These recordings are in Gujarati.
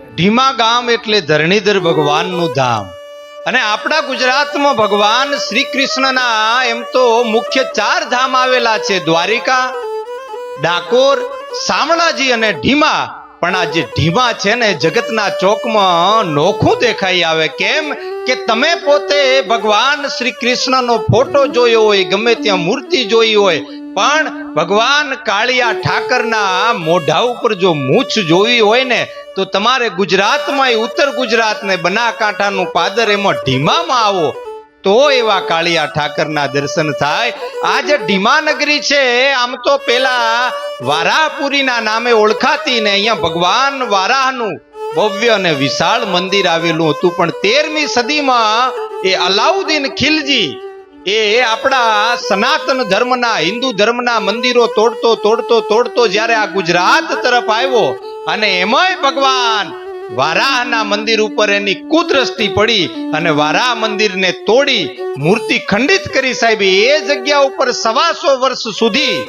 ધીમા ગામ એટલે ધરણીધર ભગવાનનું ધામ. અને આપણા ગુજરાતમાં ભગવાન શ્રી કૃષ્ણના એમ તો મુખ્ય ચાર ધામ આવેલા છે. દ્વારિકા, ડાકોર, શામળાજી અને ઢીમા. પણ આ જે ઢીમા છે ને, જગતના ચોકમાં નોખું દેખાઈ આવે. કેમ કે તમે પોતે ભગવાન શ્રી કૃષ્ણનો ફોટો જોયો હોય, ગમે ત્યાં મૂર્તિ જોઈ હોય, પણ ભગવાન કાળિયા ઠાકરના મોઢા ઉપર જો મૂછ જોવી હોય ને તો તમારે ગુજરાતમાં ઉત્તર ગુજરાત ને બનાસકાંઠાનું પાદર એમાં ઢીમામાં આવો. તો એવા કાળિયા ઠાકરના દર્શન થાય. આ જે ઢીમા નગરી છે, આમ તો પેલા વારાહપુરીના નામે ઓળખાતી ને અહીંયા ભગવાન વારાહનું ભવ્ય અને વિશાળ મંદિર આવેલું હતું. પણ તેરમી સદીમાં એ અલાઉદ્દીન ખિલજી, એ આપણા સનાતન ધર્મના, હિન્દુ ધર્મના મંદિરો તોડતો તોડતો તોડતો જ્યારે આ ગુજરાત તરફ આવ્યો અને એમાંય ભગવાન વારાહના મંદિર ઉપર એની કુદ્રષ્ટિ પડી અને વારાહ મંદિરને તોડી મૂર્તિ ખંડિત કરી સાહેબ, એ જગ્યા ઉપર સવાસો વર્ષ સુધી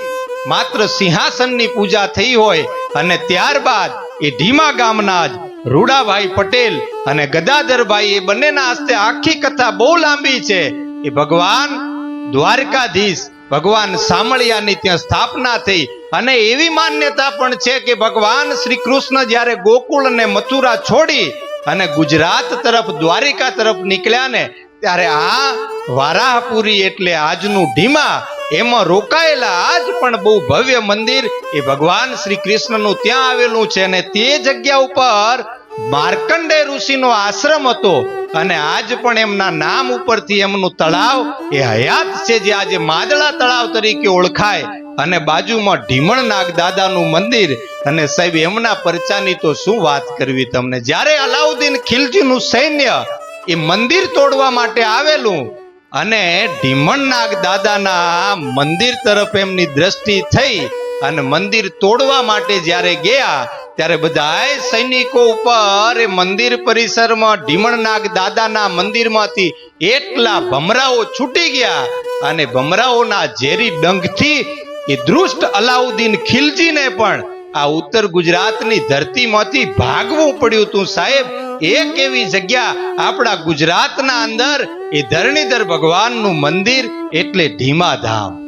માત્ર સિંહાસનની પૂજા થઈ હોય અને ત્યારબાદ એ ઢીમા ગામના જ રૂડાભાઈ પટેલ અને ગદાધરભાઈ એ બંનેના હસ્તે આખી કથા બહુ લાંબી છે. એ ભગવાન દ્વારકાધીશ ભગવાન સામળિયાની ત્યાં સ્થાપના થઈ. અને એવી માન્યતા પણ છે કે ભગવાન શ્રી કૃષ્ણ જ્યારે ગોકુળ અને મથુરા છોડી અને ગુજરાત તરફ, દ્વારિકા તરફ નીકળ્યા ને, ત્યારે આ વારાહપુરી એટલે આજનું ઢીમા એમાં રોકાયેલા આજ પણ બહુ ભવ્ય મંદિર એ ભગવાન શ્રી કૃષ્ણનું ત્યાં આવેલું છે અને તે જગ્યા ઉપર માર્કંડે ઋષિનો આશ્રમ હતો અને આજ પણ એમના નામ ઉપરથી એમનું તળાવ એ હયાત છે જે આજે માદળા તળાવ તરીકે ઓળખાય. અને બાજુમાં ઢીમણ નાગ દાદાનું મંદિર. અને સાહેબ, એમના પરચાની તો શું વાત કરવી તમને? જ્યારે અલાઉદ્દીન ખિલજીનું સૈન્ય એ મંદિર તોડવા માટે આવેલું અને ઢીમણનાગ દાદાના મંદિર તરફ એમની દ્રષ્ટિ થઈ અને મંદિર તોડવા માટે જ્યારે ગયા, ત્યારે બધાય સૈનિકો ઉપર એ મંદિર પરિસરમાં ઢીમણનાગ દાદાના મંદિરમાંથી એટલા ભમરાઓ છૂટી ગયા અને ભમરાઓના ઝેરી ડંખથી એ દૃષ્ટ અલાઉદ્દીન ખિલજીને પણ આ ઉત્તર ગુજરાતની ધરતીમાંથી ભાગવું પડ્યું તું સાહેબ. એક એવી જગ્યા આપણા ગુજરાતના અંદર, એ ધરણીધર ભગવાનનું મંદિર એટલે ધીમા ધામ